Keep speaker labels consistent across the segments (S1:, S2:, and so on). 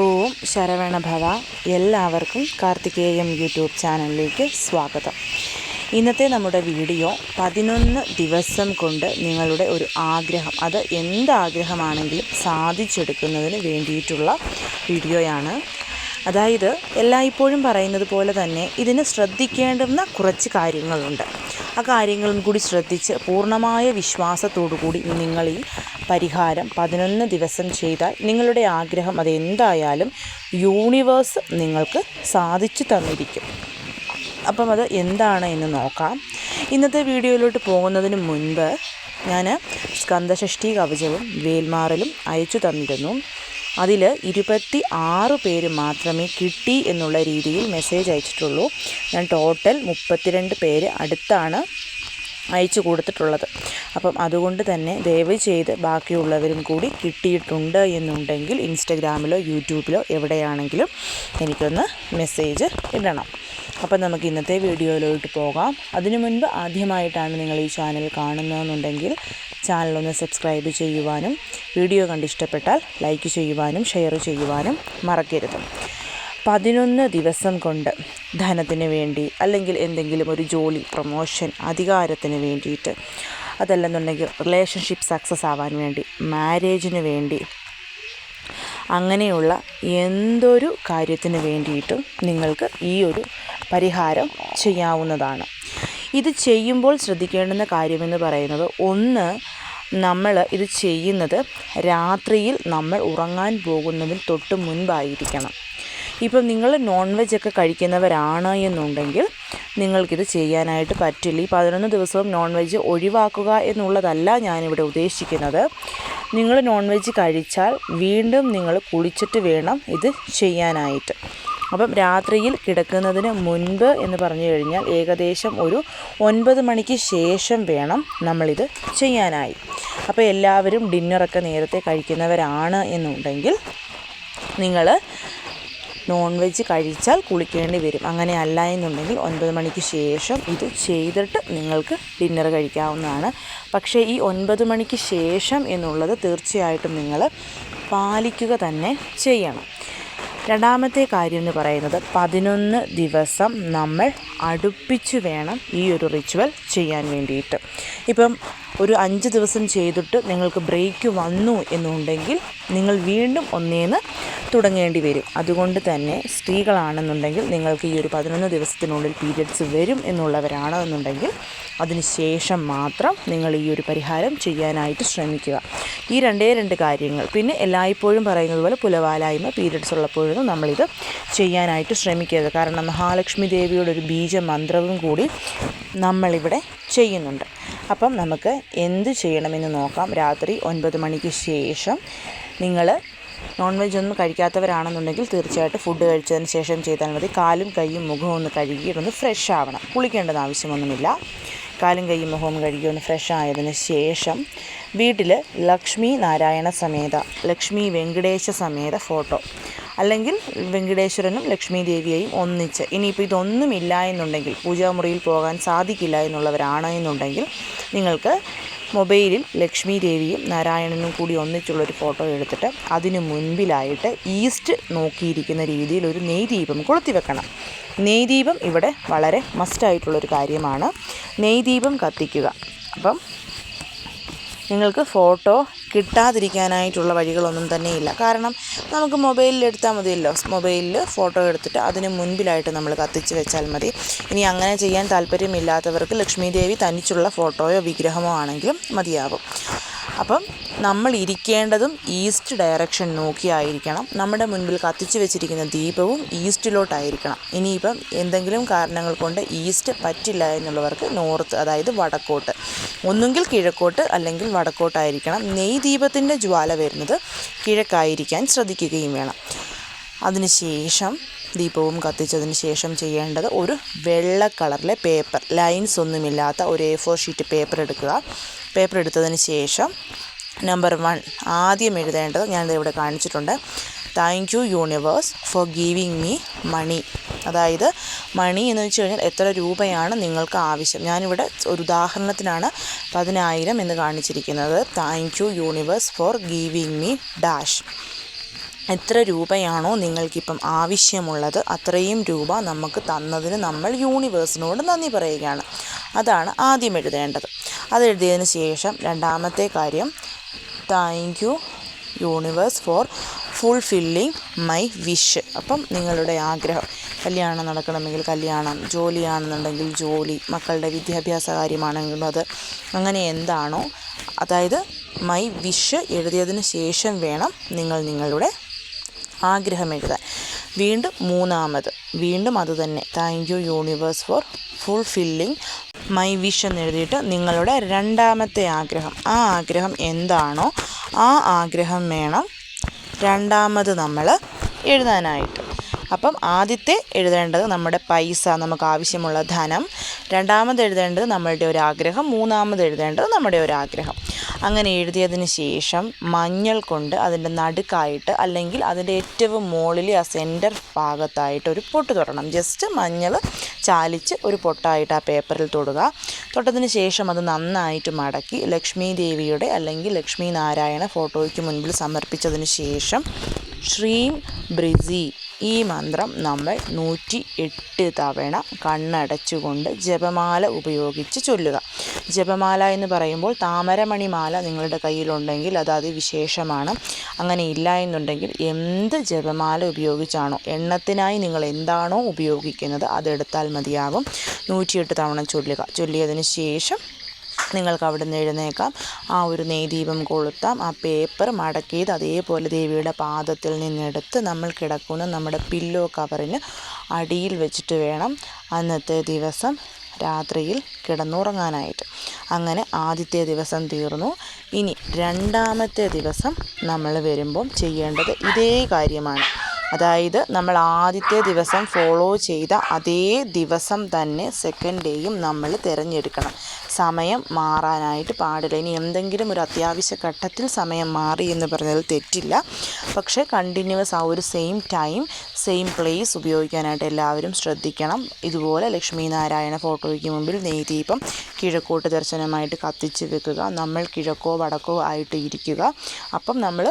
S1: ഓം ശരവണഭവ എല്ലാവർക്കും കാർത്തികേയം യൂട്യൂബ് ചാനലിലേക്ക് സ്വാഗതം. ഇന്നത്തെ നമ്മുടെ വീഡിയോ പതിനൊന്ന് ദിവസം കൊണ്ട് നിങ്ങളുടെ ഒരു ആഗ്രഹം അത് എന്ത് ആഗ്രഹമാണെങ്കിലും സാധിച്ചെടുക്കുന്നതിന് വേണ്ടിയിട്ടുള്ള വീഡിയോയാണ്. അതായത് എല്ലായ്പ്പോഴും പറയുന്നത് പോലെ തന്നെ ഇതിന് ശ്രദ്ധിക്കേണ്ടുന്ന കുറച്ച് കാര്യങ്ങളുണ്ട്. ആ കാര്യങ്ങളും കൂടി ശ്രദ്ധിച്ച് പൂർണമായ വിശ്വാസത്തോടു കൂടി നിങ്ങൾ ഈ പരിഹാരം പതിനൊന്ന് ദിവസം ചെയ്താൽ നിങ്ങളുടെ ആഗ്രഹം അതെന്തായാലും യൂണിവേഴ്സ് നിങ്ങൾക്ക് സാധിച്ചു തന്നിരിക്കും. അപ്പം അത് എന്താണ് എന്ന് നോക്കാം. ഇന്നത്തെ വീഡിയോയിലോട്ട് പോകുന്നതിന് മുൻപ് ഞാൻ സ്കന്ദഷഷ്ടി കവചവും വേൽമാറലും അയച്ചു തന്നിരുന്നു. അതിൽ ഇരുപത്തി ആറ് പേര് മാത്രമേ കിട്ടി എന്നുള്ള രീതിയിൽ മെസ്സേജ് അയച്ചിട്ടുള്ളൂ. ഞാൻ ടോട്ടൽ മുപ്പത്തിരണ്ട് പേര് അടുത്താണ് അയച്ചു കൊടുത്തിട്ടുള്ളത്. അപ്പം അതുകൊണ്ട് തന്നെ ദയവ് ചെയ്ത് ബാക്കിയുള്ളവരും കൂടി കിട്ടിയിട്ടുണ്ട് എന്നുണ്ടെങ്കിൽ ഇൻസ്റ്റഗ്രാമിലോ യൂട്യൂബിലോ എവിടെയാണെങ്കിലും എനിക്കൊന്ന് മെസ്സേജ് ഇടണം. അപ്പം നമുക്ക് ഇന്നത്തെ വീഡിയോയിലോട്ട് പോകാം. അതിനു മുൻപ് ആദ്യമായിട്ടാണ് നിങ്ങൾ ഈ ചാനൽ കാണുന്നതെന്നുണ്ടെങ്കിൽ ചാനലൊന്ന് സബ്സ്ക്രൈബ് ചെയ്യുവാനും വീഡിയോ കണ്ടിഷ്ടപ്പെട്ടാൽ ലൈക്ക് ചെയ്യുവാനും ഷെയർ ചെയ്യുവാനും മറക്കരുത്. പതിനൊന്ന് ദിവസം കൊണ്ട് ധനത്തിന് വേണ്ടി അല്ലെങ്കിൽ എന്തെങ്കിലും ഒരു ജോലി പ്രൊമോഷൻ അധികാരത്തിന് വേണ്ടിയിട്ട്. അതല്ലെന്നുണ്ടെങ്കിൽ റിലേഷൻഷിപ്പ് സക്സസ് ആവാൻ വേണ്ടി മാരേജിന് വേണ്ടി. അങ്ങനെയുള്ള എന്തൊരു കാര്യത്തിന് വേണ്ടിയിട്ടും നിങ്ങൾക്ക് ഈ ഒരു പരിഹാരം ചെയ്യാവുന്നതാണ്. ഇത് ചെയ്യുമ്പോൾ ശ്രദ്ധിക്കേണ്ടുന്ന കാര്യമെന്ന് പറയുന്നത് ഒന്ന് നമ്മൾ ഇത് ചെയ്യുന്നത് രാത്രിയിൽ നമ്മൾ ഉറങ്ങാൻ പോകുന്നതിന് തൊട്ട് മുൻപായിരിക്കണം. ഇപ്പം നിങ്ങൾ നോൺ വെജ് ഒക്കെ കഴിക്കുന്നവരാണ് എന്നുണ്ടെങ്കിൽ നിങ്ങൾക്കിത് ചെയ്യാനായിട്ട് പറ്റില്ല. ഈ പതിനൊന്ന് ദിവസവും നോൺ വെജ് ഒഴിവാക്കുക എന്നുള്ളതല്ല ഞാനിവിടെ ഉദ്ദേശിക്കുന്നത്. നിങ്ങൾ നോൺ വെജ് കഴിച്ചാൽ വീണ്ടും നിങ്ങൾ കുളിച്ചിട്ട് വേണം ഇത് ചെയ്യാനായിട്ട്. അപ്പം രാത്രിയിൽ കിടക്കുന്നതിന് മുൻപ് എന്ന് പറഞ്ഞു കഴിഞ്ഞാൽ ഏകദേശം ഒരു ഒൻപത് മണിക്ക് ശേഷം വേണം നമ്മളിത് ചെയ്യാനായി. അപ്പോൾ എല്ലാവരും ഡിന്നറൊക്കെ നേരത്തെ കഴിക്കുന്നവരാണ് എന്നുണ്ടെങ്കിൽ നിങ്ങൾ നോൺ വെജ് കഴിച്ചാൽ കുളിക്കേണ്ടി വരും. അങ്ങനെ അല്ല എന്നുണ്ടെങ്കിൽ ഒൻപത് മണിക്ക് ശേഷം ഇത് ചെയ്തിട്ട് നിങ്ങൾക്ക് ഡിന്നർ കഴിക്കാവുന്നതാണ്. പക്ഷേ ഈ ഒൻപത് മണിക്ക് ശേഷം എന്നുള്ളത് തീർച്ചയായിട്ടും നിങ്ങൾ പാലിക്കുക തന്നെ ചെയ്യണം. രണ്ടാമത്തെ കാര്യം എന്ന് പറയുന്നത് പതിനൊന്ന് ദിവസം നമ്മൾ അടുപ്പിച്ച് വേണം ഈ ഒരു റിച്വൽ ചെയ്യാൻ വേണ്ടിയിട്ട്. ഇപ്പം ഒരു അഞ്ച് ദിവസം ചെയ്തിട്ട് നിങ്ങൾക്ക് ബ്രേക്ക് വന്നു എന്നുണ്ടെങ്കിൽ നിങ്ങൾ വീണ്ടും ഒന്നേന്ന് തുടങ്ങേണ്ടി വരും. അതുകൊണ്ട് തന്നെ സ്ത്രീകളാണെന്നുണ്ടെങ്കിൽ നിങ്ങൾക്ക് ഈ ഒരു പതിനൊന്ന് ദിവസത്തിനുള്ളിൽ പീരിയഡ്സ് വരും എന്നുള്ളവരാണ് എന്നുണ്ടെങ്കിൽ അതിന് ശേഷം മാത്രം നിങ്ങൾ ഈ ഒരു പരിഹാരം ചെയ്യാനായിട്ട് ശ്രമിക്കുക. ഈ രണ്ടേ രണ്ട് കാര്യങ്ങൾ. പിന്നെ എല്ലായ്പ്പോഴും പറയുന്നത് പോലെ പുലവാലായ്മ പീരിയഡ്സ് ഉള്ളപ്പോഴൊന്നും നമ്മളിത് ചെയ്യാനായിട്ട് ശ്രമിക്കരുത്. കാരണം മഹാലക്ഷ്മി ദേവിയുടെ ഒരു ബീജമന്ത്രവും കൂടി നമ്മളിവിടെ ചെയ്യുന്നുണ്ട്. അപ്പം നമുക്ക് എന്ത് ചെയ്യണമെന്ന് നോക്കാം. രാത്രി ഒൻപത് മണിക്ക് ശേഷം നിങ്ങൾ നോൺ വെജ് ഒന്നും കഴിക്കാത്തവരാണെന്നുണ്ടെങ്കിൽ തീർച്ചയായിട്ടും ഫുഡ് കഴിച്ചതിന് ശേഷം ചെയ്താൽ മതി. കാലും കൈയും മുഖവും ഒന്ന് കഴുകിയിട്ടൊന്ന് ഫ്രഷ് ആവണം. കുളിക്കേണ്ടത് ആവശ്യമൊന്നുമില്ല. കാലും കൈയും മുഖവും കഴുകി ഒന്ന് ഫ്രഷ് ആയതിന് ശേഷം വീട്ടിൽ ലക്ഷ്മി നാരായണ സമേത ലക്ഷ്മി വെങ്കടേശ സമേത ഫോട്ടോ അല്ലെങ്കിൽ വെങ്കടേശ്വരനും ലക്ഷ്മി ദേവിയെയും ഒന്നിച്ച്. ഇനിയിപ്പോൾ ഇതൊന്നുമില്ല എന്നുണ്ടെങ്കിൽ പൂജാമുറിയിൽ പോകാൻ സാധിക്കില്ല എന്നുള്ളവരാണ് എന്നുണ്ടെങ്കിൽ നിങ്ങൾക്ക് മൊബൈലിൽ ലക്ഷ്മി ദേവിയും നാരായണനും കൂടി ഒന്നിച്ചുള്ളൊരു ഫോട്ടോ എടുത്തിട്ട് അതിനു മുൻപിലായിട്ട് ഈസ്റ്റ് നോക്കിയിരിക്കുന്ന രീതിയിൽ ഒരു നെയ്ദീപം കൊളുത്തി വെക്കണം നെയ്ദീപം ഇവിടെ വളരെ മസ്റ്റായിട്ടുള്ളൊരു കാര്യമാണ്. നെയ്ദീപം കത്തിക്കുക. അപ്പം നിങ്ങൾക്ക് ഫോട്ടോ കിട്ടാതിരിക്കാനായിട്ടുള്ള വഴികളൊന്നും തന്നെയില്ല. കാരണം നമുക്ക് മൊബൈലിൽ എടുത്താൽ മതിയല്ലോ. മൊബൈലിൽ ഫോട്ടോ എടുത്തിട്ട് അതിന് മുൻപിലായിട്ട് നമ്മൾ കത്തിച്ച് വെച്ചാൽ മതി. ഇനി അങ്ങനെ ചെയ്യാൻ താല്പര്യമില്ലാത്തവർക്ക് ലക്ഷ്മി ദേവി തനിച്ചുള്ള ഫോട്ടോയോ വിഗ്രഹമോ ആണെങ്കിലും മതിയാകും അപ്പം നമ്മൾ ഇരിക്കേണ്ടതും ഈസ്റ്റ് ഡയറക്ഷൻ നോക്കിയായിരിക്കണം. നമ്മുടെ മുൻപിൽ കത്തിച്ച് വെച്ചിരിക്കുന്ന ദീപവും ഈസ്റ്റിലോട്ടായിരിക്കണം. ഇനിയിപ്പം എന്തെങ്കിലും കാരണങ്ങൾ കൊണ്ട് ഈസ്റ്റ് പറ്റില്ല എന്നുള്ളവർക്ക് നോർത്ത് അതായത് വടക്കോട്ട് ഒന്നുകിൽ കിഴക്കോട്ട് അല്ലെങ്കിൽ വടക്കോട്ടായിരിക്കണം. നെയ് ദീപത്തിന്റെ ജ്വാല വരുന്നത് കിഴക്കായിരിക്കാൻ ശ്രദ്ധിക്കുകയും വേണം. അതിനുശേഷം ദീപവും കത്തിച്ചതിന് ശേഷം ചെയ്യേണ്ടത് ഒരു വെള്ള കളറിലെ പേപ്പർ. ലൈൻസ് ഒന്നുമില്ലാത്ത ഒരു എ ഫോർ ഷീറ്റ് പേപ്പർ എടുക്കുക. പേപ്പർ എടുത്തതിന് ശേഷം നമ്പർ വൺ ആദ്യം എഴുതേണ്ടത് ഞാനിത് ഇവിടെ കാണിച്ചിട്ടുണ്ട്. Thank you universe for giving me money അതായത് മണി എന്ന് വെച്ച് കഴിഞ്ഞാൽ എത്ര രൂപയാണ് നിങ്ങൾക്ക് ആവശ്യം. ഞാനിവിടെ ഒരു ഉദാഹരണത്തിനാണ് പതിനായിരം എന്ന് കാണിച്ചിരിക്കുന്നത്. Thank you universe for giving me dash എത്ര രൂപയാണോ നിങ്ങൾക്കിപ്പം ആവശ്യമുള്ളത് അത്രയും രൂപ നമുക്ക് തന്നതിന് നമ്മൾ യൂണിവേഴ്സിനോട് നന്ദി പറയുകയാണ്. അതാണ് ആദ്യം എഴുതേണ്ടത്. അതെഴുതിയതിന് ശേഷം രണ്ടാമത്തെ കാര്യം thank you universe for fulfilling my wish അപ്പം നിങ്ങളുടെ ആഗ്രഹം കല്യാണം നടക്കണമെങ്കിൽ കല്യാണം ജോലിയാണെന്നുണ്ടെങ്കിൽ ജോലി മക്കളുടെ വിദ്യാഭ്യാസ കാര്യമാണെങ്കിലും അത് അങ്ങനെ എന്താണോ അതായത് മൈ വിഷ് എഴുതിയതിന് ശേഷം വേണം നിങ്ങൾ നിങ്ങളുടെ ആഗ്രഹം എഴുതാൻ. വീണ്ടും മൂന്നാമത് വീണ്ടും അതുതന്നെ thank you universe for fulfilling my wish എന്ന് എഴുതിയിട്ട് നിങ്ങളുടെ രണ്ടാമത്തെ ആഗ്രഹം. ആ ആഗ്രഹം എന്താണോ ആ ആഗ്രഹം വേണം രണ്ടാമത് നമ്മൾ എഴുതാനായിട്ട്. അപ്പം ആദ്യത്തെ എഴുതേണ്ടത് നമ്മുടെ പൈസ നമുക്ക് ആവശ്യമുള്ള ധനം. രണ്ടാമത് എഴുതേണ്ടത് നമ്മളുടെ ഒരു ആഗ്രഹം. മൂന്നാമത് എഴുതേണ്ടത് നമ്മുടെ ഒരു ആഗ്രഹം. അങ്ങനെ എഴുതിയതിന് ശേഷം മഞ്ഞൾ കൊണ്ട് അതിന്റെ നടുക്കായിട്ട് അല്ലെങ്കിൽ അതിന്റെ ഏറ്റവും മുകളിൽ ആ സെന്റർ ഭാഗത്തായിട്ട് ഒരു പൊട്ട് തൊടണം. ജസ്റ്റ് മഞ്ഞൾ ചാലിച്ച് ഒരു പൊട്ടായിട്ട് ആ പേപ്പറിൽ തൊടുക. തൊട്ടതിന് ശേഷം അത് നന്നായിട്ട് മടക്കി ലക്ഷ്മി ദേവിയുടെ അല്ലെങ്കിൽ ലക്ഷ്മി നാരായണ ഫോട്ടോയ്ക്ക് മുൻപിൽ സമർപ്പിച്ചതിന് ശേഷം ശ്രീം ബ്രിസി ഈ മന്ത്രം നമ്മൾ നൂറ്റി എട്ട് തവണ കണ്ണടച്ചുകൊണ്ട് ജപമാല ഉപയോഗിച്ച് ചൊല്ലുക. ജപമാല എന്ന് പറയുമ്പോൾ താമരമണിമാല നിങ്ങളുടെ കയ്യിലുണ്ടെങ്കിൽ അത് അതിവിശേഷമാണ്. അങ്ങനെ ഇല്ല എന്നുണ്ടെങ്കിൽ എന്ത് ജപമാല ഉപയോഗിച്ചാണോ എണ്ണത്തിനായി നിങ്ങൾ എന്താണോ ഉപയോഗിക്കുന്നത് അതെടുത്താൽ മതിയാകും. നൂറ്റിയെട്ട് തവണ ചൊല്ലുക. ചൊല്ലിയതിന് ശേഷം നിങ്ങൾക്ക് അവിടെ നിന്ന് എഴുന്നേക്കാം. ആ ഒരു നെയ്ദീപം കൊളുത്താം. ആ പേപ്പർ മടക്കിയത് അതേപോലെ ദേവിയുടെ പാദത്തിൽ നിന്നെടുത്ത് നമ്മൾ കിടക്കുന്ന നമ്മുടെ പില്ലോ കവറിന് അടിയിൽ വെച്ചിട്ട് വേണം അന്നത്തെ ദിവസം രാത്രിയിൽ കിടന്നുറങ്ങാനായിട്ട്. അങ്ങനെ ആദ്യത്തെ ദിവസം തീർന്നു. ഇനി രണ്ടാമത്തെ ദിവസം നമ്മൾ വരുമ്പം ചെയ്യേണ്ടത് ഇതേ കാര്യമാണ്. അതായത് നമ്മൾ ആദ്യത്തെ ദിവസം ഫോളോ ചെയ്ത അതേ ദിവസം തന്നെ സെക്കൻഡ് ഡേയും നമ്മൾ തിരഞ്ഞെടുക്കണം. സമയം മാറാനായിട്ട് പാടില്ല. ഇനി എന്തെങ്കിലും ഒരു അത്യാവശ്യ ഘട്ടത്തിൽ സമയം മാറി എന്ന് പറഞ്ഞാൽ തെറ്റില്ല. പക്ഷേ കണ്ടിന്യൂസ് ആ ഒരു സെയിം ടൈം സെയിം പ്ലേസ് ഉപയോഗിക്കാനായിട്ട് എല്ലാവരും ശ്രദ്ധിക്കണം. ഇതുപോലെ ലക്ഷ്മി നാരായണ ഫോട്ടോയ്ക്ക് മുമ്പിൽ നെയ്ദീപം കിഴക്കോട്ട് ദർശനമായിട്ട് കത്തിച്ച് വെക്കുക നമ്മൾ കിഴക്കോ വടക്കോ ആയിട്ട് ഇരിക്കുക. അപ്പം നമ്മൾ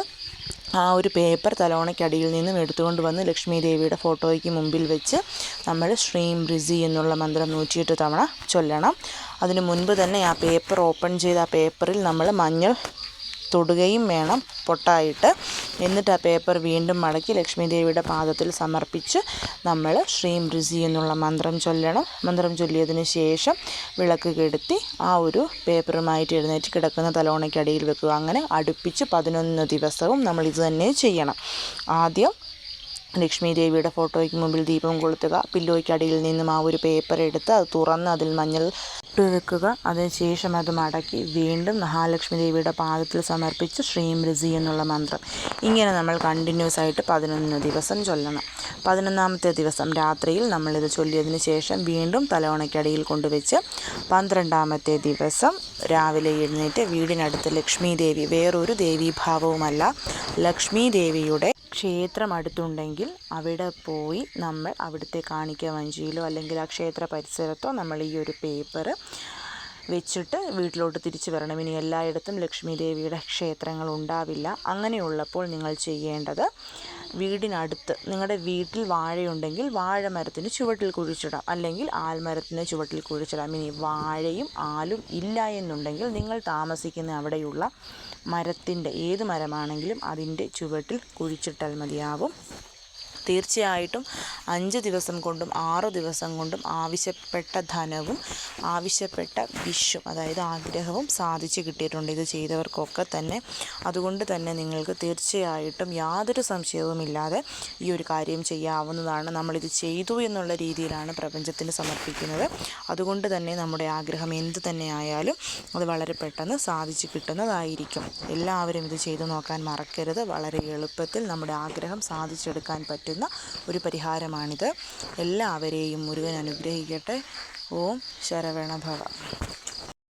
S1: ആ ഒരു പേപ്പർ തലോണയ്ക്കടിയിൽ നിന്നും എടുത്തുകൊണ്ട് വന്ന് ലക്ഷ്മി ദേവിയുടെ ഫോട്ടോയ്ക്ക് മുമ്പിൽ വെച്ച് നമ്മൾ ശ്രീം ബ്രിസി എന്നുള്ള മന്ത്രം നൂറ്റിയെട്ട് തവണ ചൊല്ലണം. അതിന് മുൻപ് തന്നെ ആ പേപ്പർ ഓപ്പൺ ചെയ്ത് ആ പേപ്പറിൽ നമ്മൾ മഞ്ഞൾ തൊടുകയും വേണം പൊട്ടായിട്ട്. എന്നിട്ട് ആ പേപ്പർ വീണ്ടും മടക്കി ലക്ഷ്മി ദേവിയുടെ പാദത്തിൽ സമർപ്പിച്ച് നമ്മൾ ശ്രീം ഋസി എന്നുള്ള മന്ത്രം ചൊല്ലണം. മന്ത്രം ചൊല്ലിയതിന് ശേഷം വിളക്ക് കെടുത്തി ആ ഒരു പേപ്പറുമായിട്ട് എഴുന്നേറ്റ് കിടക്കുന്ന തലോണയ്ക്കടിയിൽ വെക്കുക. അങ്ങനെ അടുപ്പിച്ച് പതിനൊന്ന് ദിവസവും നമ്മൾ ഇത് തന്നെ ചെയ്യണം. ആദ്യം ലക്ഷ്മി ദേവിയുടെ ഫോട്ടോയ്ക്ക് മുമ്പിൽ ദീപം കൊളുത്തുക. പില്ലോയ്ക്കടിയിൽ നിന്നും ആ ഒരു പേപ്പർ എടുത്ത് അത് തുറന്ന് അതിൽ മഞ്ഞൾ ഇട്ട് അതിനുശേഷം അത് മടക്കി വീണ്ടും മഹാലക്ഷ്മി ദേവിയുടെ പാദത്തിൽ സമർപ്പിച്ച് ശ്രീം രസി എന്നുള്ള മന്ത്രം. ഇങ്ങനെ നമ്മൾ കണ്ടിന്യൂസ് ആയിട്ട് പതിനൊന്ന് ദിവസം ചൊല്ലണം. പതിനൊന്നാമത്തെ ദിവസം രാത്രിയിൽ നമ്മളിത് ചൊല്ലിയതിന് ശേഷം വീണ്ടും തലവണയ്ക്കടിയിൽ കൊണ്ടുവച്ച് പന്ത്രണ്ടാമത്തെ ദിവസം രാവിലെ എഴുന്നേറ്റ് വീടിനടുത്ത് ലക്ഷ്മി ദേവി വേറൊരു ദേവീഭാവവുമല്ല. ലക്ഷ്മി ദേവിയുടെ ക്ഷേത്രം അടുത്തുണ്ടെങ്കിൽ അവിടെ പോയി നമ്മൾ അവിടുത്തെ കാണിക്ക വഞ്ചിയിലോ അല്ലെങ്കിൽ ആ ക്ഷേത്ര പരിസരത്തോ നമ്മൾ ഈ ഒരു പേപ്പർ വെച്ചിട്ട് വീട്ടിലോട്ട് തിരിച്ചു വരണം. ഇനി എല്ലായിടത്തും ലക്ഷ്മി ദേവിയുടെ ക്ഷേത്രങ്ങൾ ഉണ്ടാവില്ല. അങ്ങനെയുള്ളപ്പോൾ നിങ്ങൾ ചെയ്യേണ്ടത് വീടിനടുത്ത് നിങ്ങളുടെ വീട്ടിൽ വാഴയുണ്ടെങ്കിൽ വാഴ മരത്തിന് ചുവട്ടിൽ കുഴിച്ചിടാം. അല്ലെങ്കിൽ ആൽമരത്തിന് ചുവട്ടിൽ കുഴിച്ചിടാം. ഇനി വാഴയും ആലും ഇല്ല എന്നുണ്ടെങ്കിൽ നിങ്ങൾ താമസിക്കുന്ന അവിടെയുള്ള മരത്തിന്റെ ഏത് മരമാണെങ്കിലും അതിന്റെ ചുവട്ടിൽ കുഴിച്ചിട്ടാൽ മതിയാവും. തീർച്ചയായിട്ടും അഞ്ച് ദിവസം കൊണ്ടും ആറ് ദിവസം കൊണ്ടും ആവശ്യപ്പെട്ട ധനവും ആവശ്യപ്പെട്ട വിഷും അതായത് ആഗ്രഹവും സാധിച്ചു കിട്ടിയിട്ടുണ്ട്. ഇത് ചെയ്തവർക്കൊക്കെ തന്നെ. അതുകൊണ്ട് തന്നെ നിങ്ങൾക്ക് തീർച്ചയായിട്ടും യാതൊരു സംശയവുമില്ലാതെ ഈ ഒരു കാര്യം ചെയ്യാവുന്നതാണ്. നമ്മളിത് ചെയ്തു എന്നുള്ള രീതിയിലാണ് പ്രപഞ്ചത്തിന് സമർപ്പിക്കുന്നത്. അതുകൊണ്ട് തന്നെ നമ്മുടെ ആഗ്രഹം എന്ത് തന്നെ ആയാലും അത് വളരെ പെട്ടെന്ന് സാധിച്ചു കിട്ടുന്നതായിരിക്കും. എല്ലാവരും ഇത് ചെയ്തു നോക്കാൻ മറക്കരുത്. വളരെ എളുപ്പത്തിൽ നമ്മുടെ ആഗ്രഹം സാധിച്ചെടുക്കാൻ പറ്റും. പറ്റുന്ന ഒരു പരിഹാരമാണിത്. എല്ലാവരെയും മുരുകൻ അനുഗ്രഹിക്കട്ടെ. ഓം ശരവണഭവ.